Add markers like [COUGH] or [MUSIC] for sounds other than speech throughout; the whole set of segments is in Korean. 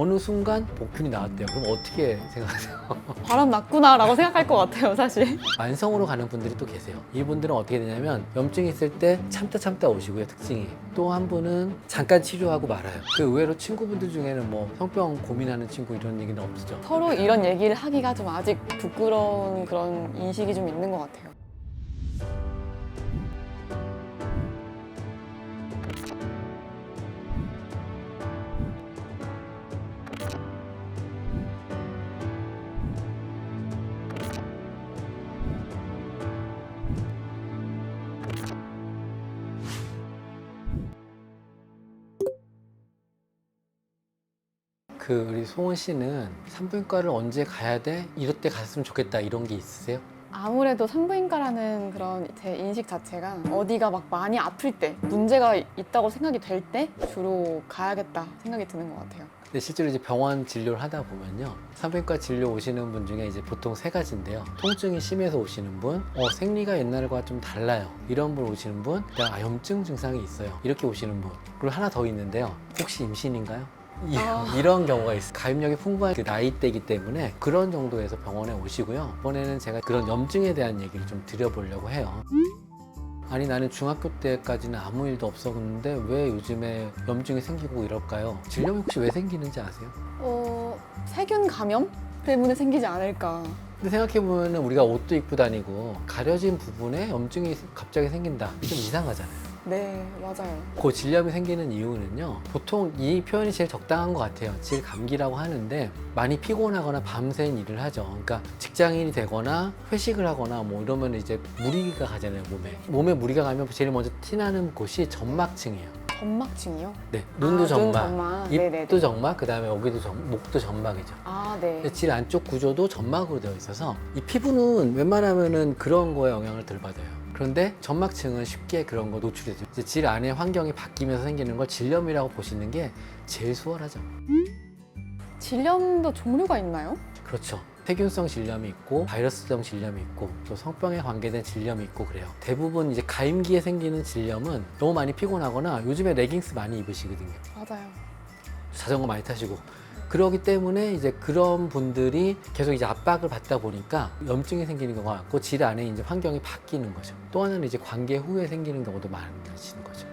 어느 순간 복균이 나왔대요. 그럼 어떻게 생각하세요? [LAUGHS] 바람 났구나라고 생각할 것 같아요, 사실. 만성으로 가는 분들이 또 계세요. 이분들은 어떻게 되냐면 염증이 있을 때 참다 참다 오시고요. 특징이 또 한 분은 잠깐 치료하고 말아요. 그 의외로 친구분들 중에는 뭐 성병 고민하는 친구 이런 얘기는 없으죠. 서로 이런 얘기를 하기가 좀 아직 부끄러운 그런 인식이 좀 있는 것 같아요. 그 우리 송은 씨는 산부인과를 언제 가야 돼? 이럴 때 갔으면 좋겠다 이런 게 있으세요? 아무래도 산부인과라는 그런 제 인식 자체가 어디가 막 많이 아플 때 문제가 있다고 생각이 될 때 주로 가야겠다 생각이 드는 것 같아요. 근데 실제로 이제 병원 진료를 하다 보면요. 산부인과 진료 오시는 분 중에 이제 보통 세 가지인데요. 통증이 심해서 오시는 분, 어, 생리가 옛날과 좀 달라요. 이런 분 오시는 분, 아, 염증 증상이 있어요. 이렇게 오시는 분. 그리고 하나 더 있는데요. 혹시 임신인가요? 이- 아. 이런 경우가 있어요. 가입력이 풍부한 그 나이대이기 때문에 그런 정도에서 병원에 오시고요. 이번에는 제가 그런 염증에 대한 얘기를 좀 드려보려고 해요. 아니 나는 중학교 때까지는 아무 일도 없었는데 왜 요즘에 염증이 생기고 이럴까요? 질염이 혹시 왜 생기는지 아세요? 어, 세균 감염 때문에 생기지 않을까. 근데 생각해보면 우리가 옷도 입고 다니고 가려진 부분에 염증이 갑자기 생긴다. 좀 이상하잖아요. 네, 맞아요. 그 질염이 생기는 이유는요. 보통 이 표현이 제일 적당한 것 같아요. 질 감기라고 하는데 많이 피곤하거나 밤새는 일을 하죠. 그러니까 직장인이 되거나 회식을 하거나 뭐 이러면 이제 무리가 가잖아요. 몸에. 몸에 무리가 가면 제일 먼저 티나는 곳이 점막층이에요. 점막층이요? 네, 눈도 아, 눈 점막, 점막. 입도 네네네. 점막, 그 다음에 여기도 점, 목도 점막이죠. 아, 네. 질 안쪽 구조도 점막으로 되어 있어서 이 피부는 웬만하면은 그런 거에 영향을 덜 받아요. 그런데 점막층은 쉽게 그런 거 노출되죠. 이제 질 안의 환경이 바뀌면서 생기는 걸 질염이라고 보시는 게 제일 수월하죠. 질염도 종류가 있나요? 그렇죠. 세균성 질염이 있고 바이러스성 질염이 있고 또 성병에 관계된 질염이 있고 그래요. 대부분 이제 가임기에 생기는 질염은 너무 많이 피곤하거나 요즘에 레깅스 많이 입으시거든요. 맞아요. 자전거 많이 타시고 그러기 때문에 이제 그런 분들이 계속 이제 압박을 받다 보니까 염증이 생기는 경우가 많고 질 안에 이제 환경이 바뀌는 거죠. 또 하나는 이제 관계 후에 생기는 경우도 많아지는 거죠.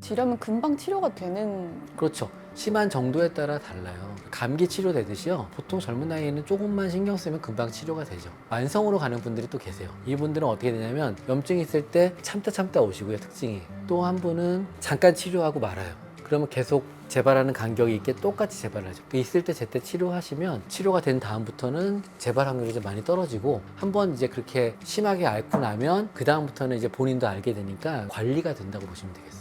질염은 금방 치료가 되는 그렇죠. 심한 정도에 따라 달라요. 감기 치료되듯이요. 보통 젊은 나이에는 조금만 신경 쓰면 금방 치료가 되죠. 만성으로 가는 분들이 또 계세요. 이분들은 어떻게 되냐면 염증이 있을 때 참다 참다 오시고요. 특징이. 또 한 분은 잠깐 치료하고 말아요. 그러면 계속 재발하는 간격이 있게 똑같이 재발하죠. 그 있을 때 제때 치료하시면 치료가 된 다음부터는 재발 확률이 좀 많이 떨어지고 한 번 이제 그렇게 심하게 앓고 나면 그 다음부터는 이제 본인도 알게 되니까 관리가 된다고 보시면 되겠어요.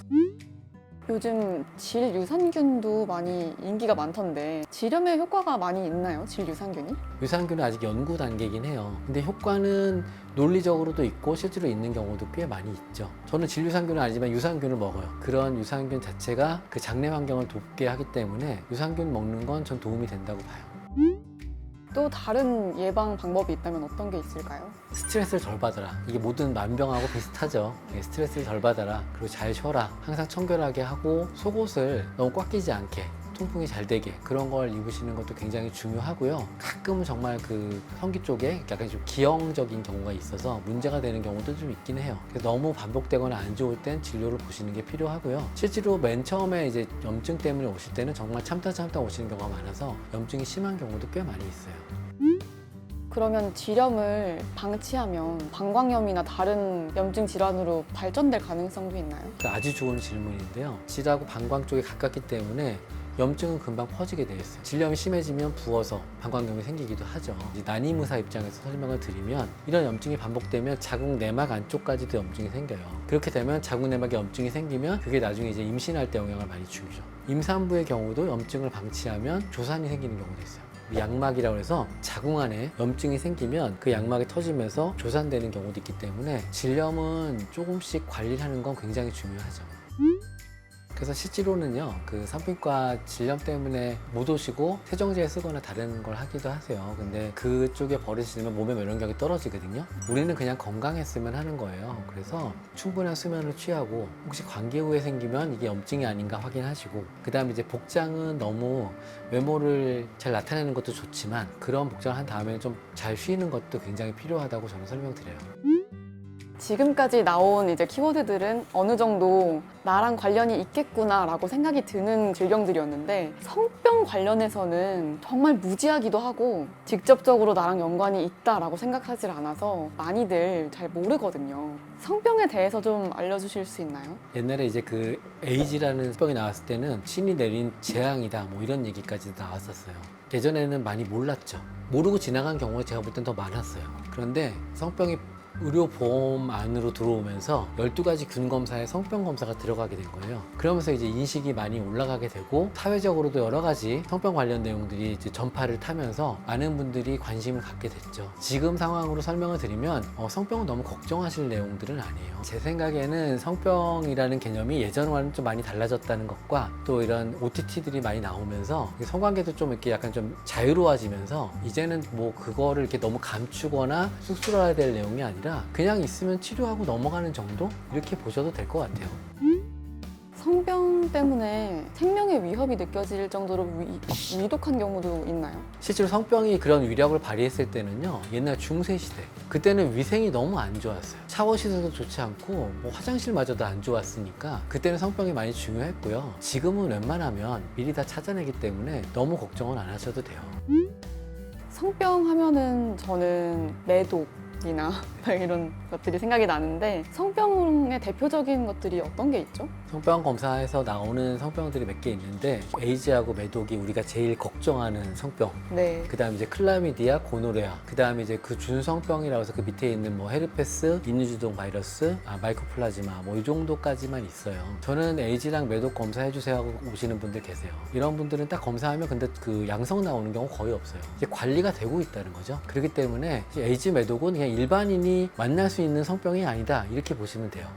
요즘 질 유산균도 많이 인기가 많던데 질염에 효과가 많이 있나요? 질 유산균이? 유산균은 아직 연구 단계이긴 해요. 근데 효과는 논리적으로도 있고 실제로 있는 경우도 꽤 많이 있죠. 저는 진유산균은 아니지만 유산균을 먹어요. 그런 유산균 자체가 그 장내 환경을 돕게 하기 때문에 유산균 먹는 건 전 도움이 된다고 봐요. 또 다른 예방 방법이 있다면 어떤 게 있을까요? 스트레스를 덜 받아라. 이게 모든 만병하고 비슷하죠. 예, 스트레스를 덜 받아라. 그리고 잘 쉬어라. 항상 청결하게 하고 속옷을 너무 꽉 끼지 않게 통풍이 잘 되게 그런 걸 입으시는 것도 굉장히 중요하고요. 가끔은 정말 그 성기 쪽에 약간 좀 기형적인 경우가 있어서 문제가 되는 경우도 좀 있긴 해요. 그래서 너무 반복되거나 안 좋을 땐 진료를 보시는 게 필요하고요. 실제로 맨 처음에 이제 염증 때문에 오실 때는 정말 참다 참다 오시는 경우가 많아서 염증이 심한 경우도 꽤 많이 있어요. 그러면 질염을 방치하면 방광염이나 다른 염증 질환으로 발전될 가능성도 있나요? 그 아주 좋은 질문인데요. 질하고 방광 쪽이 가깝기 때문에 염증은 금방 퍼지게 되어 있어요. 질염이 심해지면 부어서 방광염이 생기기도 하죠. 난이무사 입장에서 설명을 드리면 이런 염증이 반복되면 자궁 내막 안쪽까지도 염증이 생겨요. 그렇게 되면 자궁 내막에 염증이 생기면 그게 나중에 이제 임신할 때 영향을 많이 주죠. 임산부의 경우도 염증을 방치하면 조산이 생기는 경우도 있어요. 양막이라고 해서 자궁 안에 염증이 생기면 그 양막이 터지면서 조산되는 경우도 있기 때문에 질염은 조금씩 관리를 하는 건 굉장히 중요하죠. 그래서 실제로는요, 그 산부인과 질염 때문에 못 오시고 세정제 쓰거나 다른 걸 하기도 하세요. 근데 그쪽에 들면 몸의 면역력이 떨어지거든요. 우리는 그냥 건강했으면 하는 거예요. 그래서 충분한 수면을 취하고 혹시 관계 후에 생기면 이게 염증이 아닌가 확인하시고 그 다음에 이제 복장은 너무 외모를 잘 나타내는 것도 좋지만 그런 복장을 한 다음에는 좀잘 쉬는 것도 굉장히 필요하다고 저는 설명드려요. 지금까지 나온 이제 키워드들은 어느 정도 나랑 관련이 있겠구나라고 생각이 드는 질병들이었는데 성병 관련해서는 정말 무지하기도 하고 직접적으로 나랑 연관이 있다라고 생각하지 않아서 많이들 잘 모르거든요. 성병에 대해서 좀 알려주실 수 있나요? 옛날에 이제 그 에이즈라는 병이 나왔을 때는 신이 내린 재앙이다 뭐 이런 얘기까지 나왔었어요. 예전에는 많이 몰랐죠. 모르고 지나간 경우가 제가 볼 땐 더 많았어요. 그런데 성병이 의료보험 안으로 들어오면서 12가지 균 검사에 성병 검사가 들어가게 된 거예요. 그러면서 이제 인식이 많이 올라가게 되고 사회적으로도 여러 가지 성병 관련 내용들이 이제 전파를 타면서 많은 분들이 관심을 갖게 됐죠. 지금 상황으로 설명을 드리면 어, 성병은 너무 걱정하실 내용들은 아니에요. 제 생각에는 성병이라는 개념이 예전과는 좀 많이 달라졌다는 것과 또 이런 OTT들이 많이 나오면서 성관계도 좀 이렇게 약간 좀 자유로워지면서 이제는 뭐 그거를 이렇게 너무 감추거나 쑥스러워야 될 내용이 아니라 그냥 있으면 치료하고 넘어가는 정도 이렇게 보셔도 될 것 같아요. 성병 때문에 생명의 위협이 느껴질 정도로 위, 위독한 경우도 있나요? 실제로 성병이 그런 위력을 발휘했을 때는요 옛날 중세 시대 그때는 위생이 너무 안 좋았어요 샤워 시설도 좋지 않고 뭐 화장실마저도 안 좋았으니까 그때는 성병이 많이 중요했고요 지금은 웬만하면 미리 다 찾아내기 때문에 너무 걱정은 안 하셔도 돼요 성병 하면은 저는 매독 이나 [LAUGHS] 이런 것들이 생각이 나는데 성병의 대표적인 것들이 어떤 게 있죠? 성병 검사에서 나오는 성병들이 몇 개 있는데 에이즈하고 매독이 우리가 제일 걱정하는 성병 네. 그 다음에 이제 클라미디아, 고노레아, 그 다음에 이제 그 준성병이라고 해서 그 밑에 있는 뭐 헤르페스, 인유주동 바이러스, 아, 마이코플라즈마 뭐 이 정도까지만 있어요. 저는 에이즈랑 매독 검사해 주세요 하고 오시는 분들 계세요. 이런 분들은 딱 검사하면 근데 그 양성 나오는 경우 거의 없어요. 이제 관리가 되고 있다는 거죠. 그렇기 때문에 에이즈 매독은 그냥 일반인이 만날 수 있는 성병이 아니다 이렇게 보시면 돼요.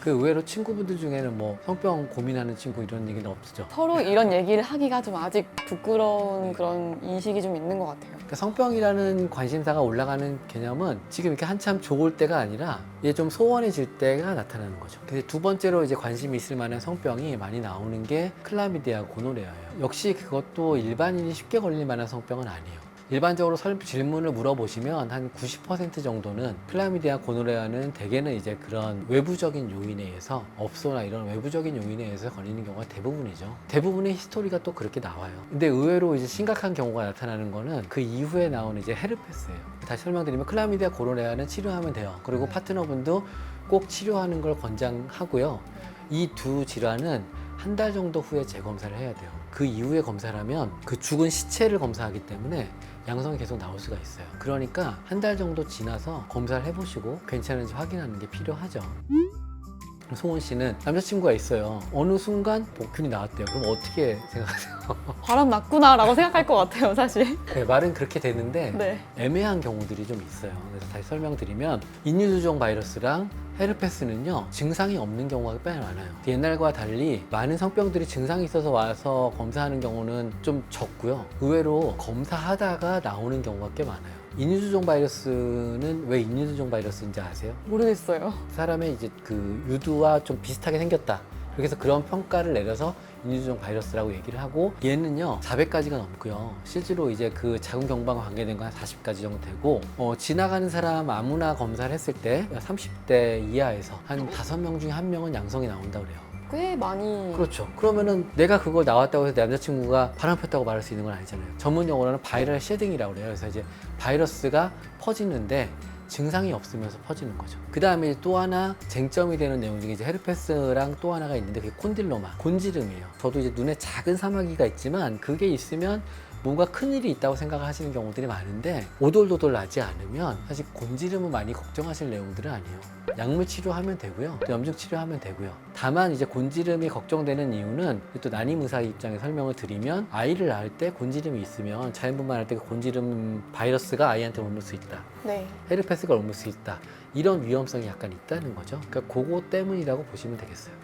그 의외로 친구분들 중에는 뭐 성병 고민하는 친구 이런 얘기는 없죠. 서로 이런 얘기를 하기가 좀 아직 부끄러운 그런 인식이 좀 있는 것 같아요. 그러니까 성병이라는 관심사가 올라가는 개념은 지금 이렇게 한참 좋을 때가 아니라 이제 좀 소원해질 때가 나타나는 거죠. 근데 두 번째로 이제 관심이 있을 만한 성병이 많이 나오는 게 클라미디아 고노레아예요. 역시 그것도 일반인이 쉽게 걸릴 만한 성병은 아니에요. 일반적으로 설- 질문을 물어보시면 한 90% 정도는 클라미디아 고노레아는 대개는 이제 그런 외부적인 요인에 의해서 업소나 이런 외부적인 요인에 의해서 걸리는 경우가 대부분이죠. 대부분의 히스토리가 또 그렇게 나와요. 근데 의외로 이제 심각한 경우가 나타나는 거는 그 이후에 나오는 이제 헤르페스예요. 다시 설명드리면 클라미디아 고노레아는 치료하면 돼요. 그리고 파트너분도 꼭 치료하는 걸 권장하고요. 이 두 질환은 한 달 정도 후에 재검사를 해야 돼요. 그 이후에 검사를 하면 그 죽은 시체를 검사하기 때문에 양성이 계속 나올 수가 있어요. 그러니까 한 달 정도 지나서 검사를 해보시고 괜찮은지 확인하는 게 필요하죠. 송원 씨는 남자친구가 있어요. 어느 순간 복균이 나왔대요. 그럼 어떻게 생각하세요? [LAUGHS] 바람 났구나라고 생각할 것 같아요, 사실. 네, 말은 그렇게 되는데 네. 애매한 경우들이 좀 있어요. 그래서 다시 설명드리면 인유두종 바이러스랑 헤르페스는요 증상이 없는 경우가 꽤 많아요. 옛날과 달리 많은 성병들이 증상이 있어서 와서 검사하는 경우는 좀 적고요. 의외로 검사하다가 나오는 경우가 꽤 많아요. 인유두종 바이러스는 왜 인유두종 바이러스인지 아세요? 모르겠어요. 사람의 이제 그 유두와 좀 비슷하게 생겼다. 그래서 그런 평가를 내려서 인유두종 바이러스라고 얘기를 하고 얘는요 400가지가 넘고요. 실제로 이제 그 자궁 경부암과 관계된 건 한 40가지 정도 되고 어, 지나가는 사람 아무나 검사를 했을 때 30대 이하에서 한 5명 중에 한 명은 양성이 나온다 그래요. 꽤 많이. 그렇죠. 그러면은 내가 그걸 나왔다고 해서 내 남자친구가 바람 폈다고 말할 수 있는 건 아니잖아요. 전문 용어로는 바이럴 쉐딩이라고 그래요. 그래서 이제 바이러스가 퍼지는데 증상이 없으면서 퍼지는 거죠. 그 다음에 또 하나 쟁점이 되는 내용 중에 이제 헤르페스랑 또 하나가 있는데 그게 콘딜로마, 곤지름이에요. 저도 이제 눈에 작은 사마귀가 있지만 그게 있으면 뭔가 큰 일이 있다고 생각을 하시는 경우들이 많은데 오돌도돌 나지 않으면 사실 곤지름은 많이 걱정하실 내용들은 아니에요. 약물 치료하면 되고요. 또 염증 치료하면 되고요. 다만 이제 곤지름이 걱정되는 이유는 또 난임 의사 입장에 설명을 드리면 아이를 낳을 때 곤지름이 있으면 자연분만 할 때그 곤지름 바이러스가 아이한테 옮을 수 있다. 네. 헤르페스가 옮을 수 있다. 이런 위험성이 약간 있다는 거죠. 그러니까 그거 때문이라고 보시면 되겠어요.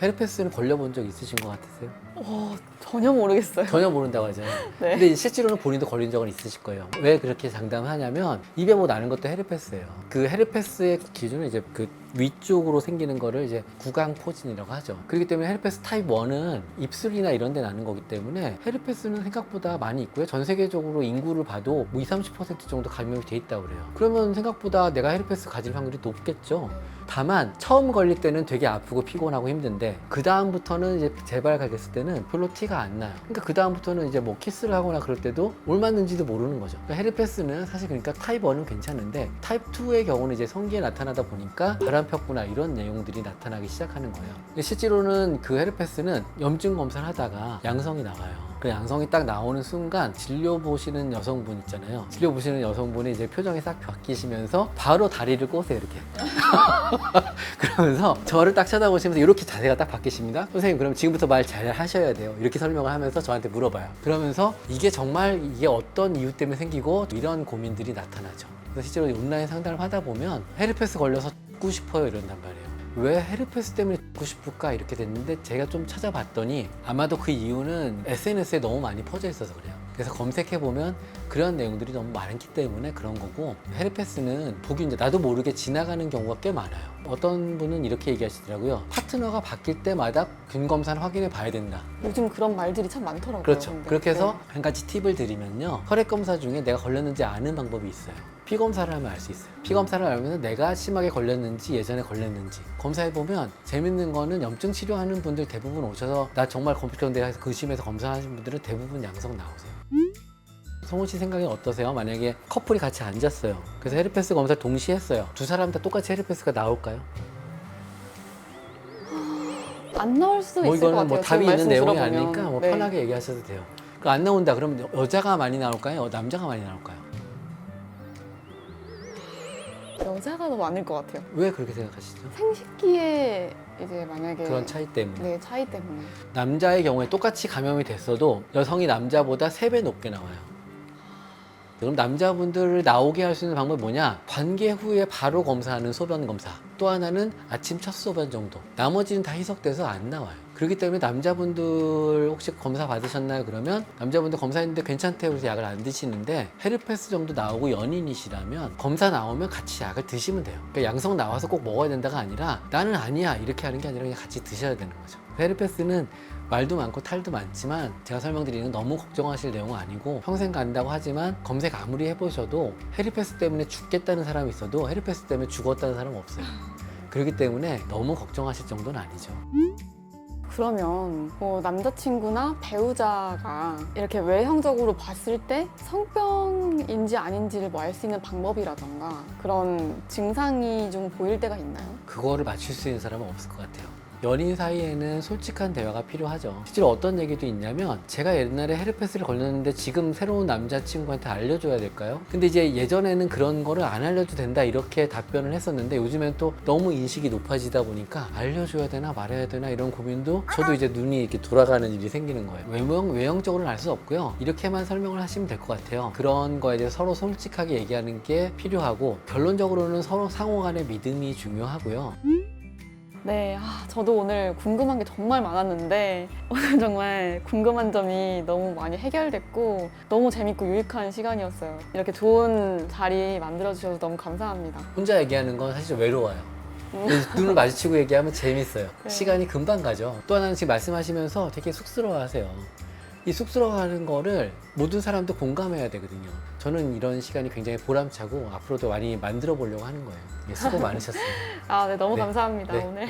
헤르페스는 걸려본 적 있으신 것 같으세요? 어, 전혀 모르겠어요. 전혀 모른다고 하잖아요. [LAUGHS] 네. 근데 실제로는 본인도 걸린 적은 있으실 거예요. 왜 그렇게 장담하냐면 입에 뭐 나는 것도 헤르페스예요. 그 헤르페스의 기준은 이제 그 위쪽으로 생기는 거를 이제 구강 포진이라고 하죠. 그렇기 때문에 헤르페스 타입 1은 입술이나 이런 데 나는 거기 때문에 헤르페스는 생각보다 많이 있고요. 전 세계적으로 인구를 봐도 뭐 20, 30% 정도 감염이 돼 있다고 그래요. 그러면 생각보다 내가 헤르페스 가질 확률이 높겠죠. 다만 처음 걸릴 때는 되게 아프고 피곤하고 힘든데 그 다음부터는 이제 재발 가겠을 때는 별로 티가 안 나요. 그러니까 그 다음부터는 이제 뭐 키스를 하거나 그럴 때도 뭘 맞는지도 모르는 거죠. 그러니까 헤르페스는 사실 그러니까 타입 1은 괜찮은데 타입 2의 경우는 이제 성기에 나타나다 보니까 바람 폈구나 이런 내용들이 나타나기 시작하는 거예요. 실제로는 그 헤르페스는 염증 검사를 하다가 양성이 나와요. 그 양성이 딱 나오는 순간 진료 보시는 여성분 있잖아요. 진료 보시는 여성분이 이제 표정이 싹 바뀌시면서 바로 다리를 꼬세요 이렇게. [LAUGHS] 그러면서 저를 딱 쳐다보시면서 이렇게 자세가 딱 바뀌십니다. 선생님 그럼 지금부터 말 잘 하셔야 돼요. 이렇게 설명을 하면서 저한테 물어봐요. 그러면서 이게 정말 이게 어떤 이유 때문에 생기고 이런 고민들이 나타나죠. 그래서 실제로 온라인 상담을 하다 보면 헤르페스 걸려서 죽고 싶어요 이런단 말이에요. 왜 헤르페스 때문에 죽고 싶을까 이렇게 됐는데 제가 좀 찾아봤더니 아마도 그 이유는 SNS에 너무 많이 퍼져 있어서 그래요. 그래서 검색해 보면 그런 내용들이 너무 많기 때문에 그런 거고 헤르페스는 독이 이제 나도 모르게 지나가는 경우가 꽤 많아요. 어떤 분은 이렇게 얘기하시더라고요. 파트너가 바뀔 때마다 균 검사를 확인해 봐야 된다. 요즘 그런 말들이 참 많더라고요. 그렇죠. 근데. 그렇게 해서 네. 한 가지 팁을 드리면요. 혈액 검사 중에 내가 걸렸는지 아는 방법이 있어요. 피 검사를 하면 알 수 있어요. 피 검사를 알면 내가 심하게 걸렸는지 예전에 걸렸는지 검사해 보면 재밌는 거는 염증 치료하는 분들 대부분 오셔서 나 정말 검색대에서 의심해서 검사하신 분들은 대부분 양성 나오세요. 성훈 씨 생각이 어떠세요? 만약에 커플이 같이 앉았어요. 그래서 헤르페스 검사를 동시에 했어요. 두 사람 다 똑같이 헤르페스가 나올까요? 안 나올 수도 뭐 있을 것 이거는 같아요. 뭐 답이 지금 있는 말씀 내용이 들어보면. 아니니까 뭐 네. 편하게 얘기하셔도 돼요. 그 안 나온다 그러면 여자가 많이 나올까요? 남자가 많이 나올까요? 여자가 더 많을 것 같아요. 왜 그렇게 생각하시죠? 생식기에 이제 만약에 그런 차이 때문에 네 차이 때문에 남자의 경우에 똑같이 감염이 됐어도 여성이 남자보다 세 배 높게 나와요. 그럼 남자분들을 나오게 할 수 있는 방법이 뭐냐? 관계 후에 바로 검사하는 소변 검사. 또 하나는 아침 첫 소변 정도. 나머지는 다 희석돼서 안 나와요. 그렇기 때문에 남자분들 혹시 검사 받으셨나요? 그러면 남자분들 검사했는데 괜찮대요. 그래서 약을 안 드시는데 헤르페스 정도 나오고 연인이시라면 검사 나오면 같이 약을 드시면 돼요. 그러니까 양성 나와서 꼭 먹어야 된다가 아니라 나는 아니야 이렇게 하는 게 아니라 그냥 같이 드셔야 되는 거죠. 헤르페스는 말도 많고 탈도 많지만 제가 설명드리는 건 너무 걱정하실 내용은 아니고 평생 간다고 하지만 검색 아무리 해보셔도 헤르페스 때문에 죽겠다는 사람이 있어도 헤르페스 때문에 죽었다는 사람은 없어요. 그렇기 때문에 너무 걱정하실 정도는 아니죠. 그러면 뭐 남자친구나 배우자가 이렇게 외형적으로 봤을 때 성병인지 아닌지를 뭐 알 수 있는 방법이라던가 그런 증상이 좀 보일 때가 있나요? 그거를 맞출 수 있는 사람은 없을 것 같아요. 연인 사이에는 솔직한 대화가 필요하죠. 실제로 어떤 얘기도 있냐면 제가 옛날에 헤르페스를 걸렸는데 지금 새로운 남자친구한테 알려줘야 될까요? 근데 이제 예전에는 그런 거를 안 알려도 된다 이렇게 답변을 했었는데 요즘엔 또 너무 인식이 높아지다 보니까 알려줘야 되나 말아야 되나 이런 고민도 저도 이제 눈이 이렇게 돌아가는 일이 생기는 거예요. 외형, 외형적으로는 알 수 없고요. 이렇게만 설명을 하시면 될 것 같아요. 그런 거에 대해서 서로 솔직하게 얘기하는 게 필요하고 결론적으로는 서로 상호 간의 믿음이 중요하고요. 네, 아, 저도 오늘 궁금한 게 정말 많았는데 [LAUGHS] 오늘 정말 궁금한 점이 너무 많이 해결됐고 너무 재밌고 유익한 시간이었어요. 이렇게 좋은 자리 만들어 주셔서 너무 감사합니다. 혼자 얘기하는 건 사실 외로워요. 눈을 마주치고 얘기하면 재밌어요. [LAUGHS] 네. 시간이 금방 가죠. 또 하나는 지금 말씀하시면서 되게 쑥스러워 하세요. 이 쑥스러워하는 거를 모든 사람도 공감해야 되거든요. 저는 이런 시간이 굉장히 보람차고 앞으로도 많이 만들어 보려고 하는 거예요. 예, 수고 많으셨어요. [LAUGHS] 아, 네, 너무 네. 감사합니다, 네. 오늘.